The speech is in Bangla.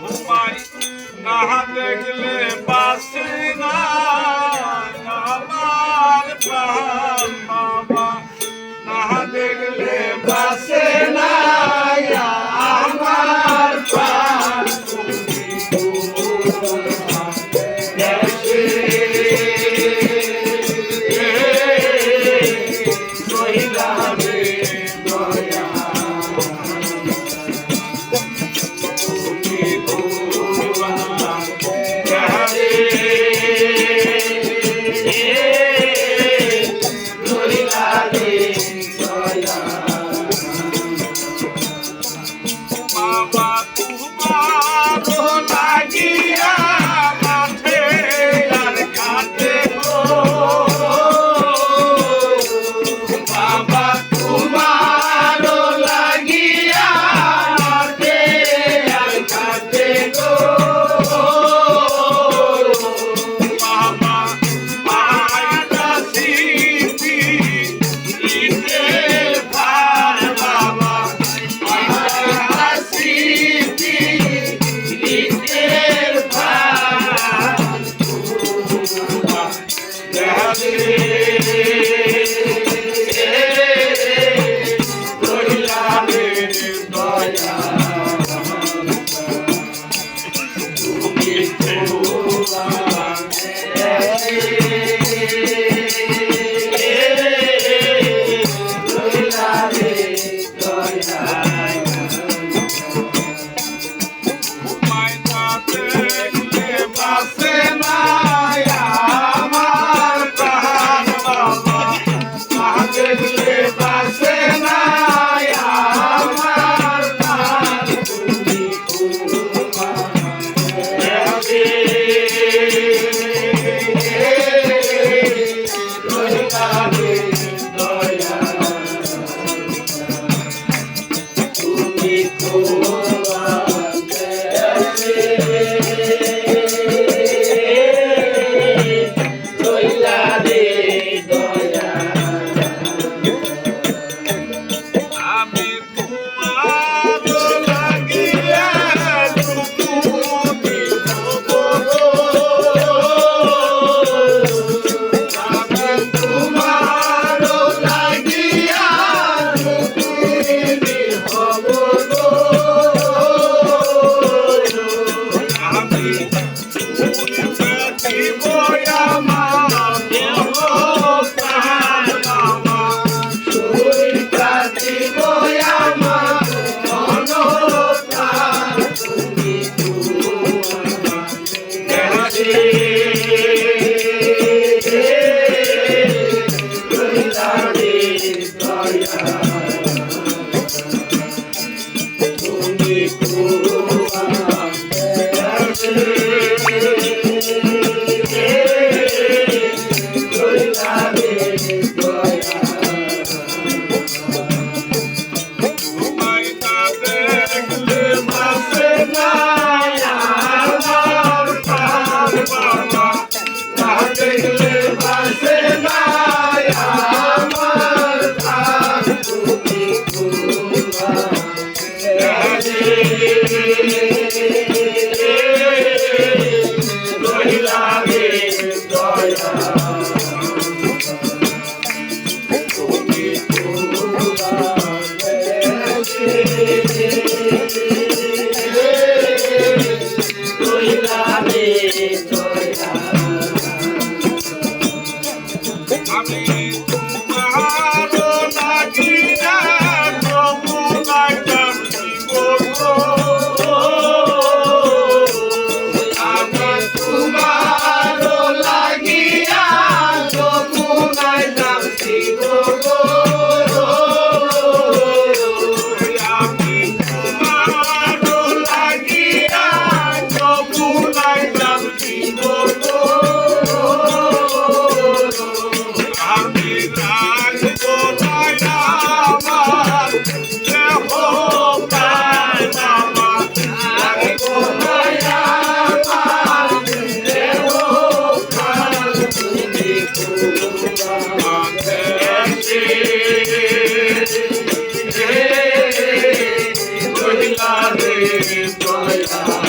ঘুমাই কাহা দেখলে বাসে না আমার প্রাণ বাবা। কাহা দেখলে বাসে না আমার প্রাণ। Oh, Oh, Lord. I'm রে দয়া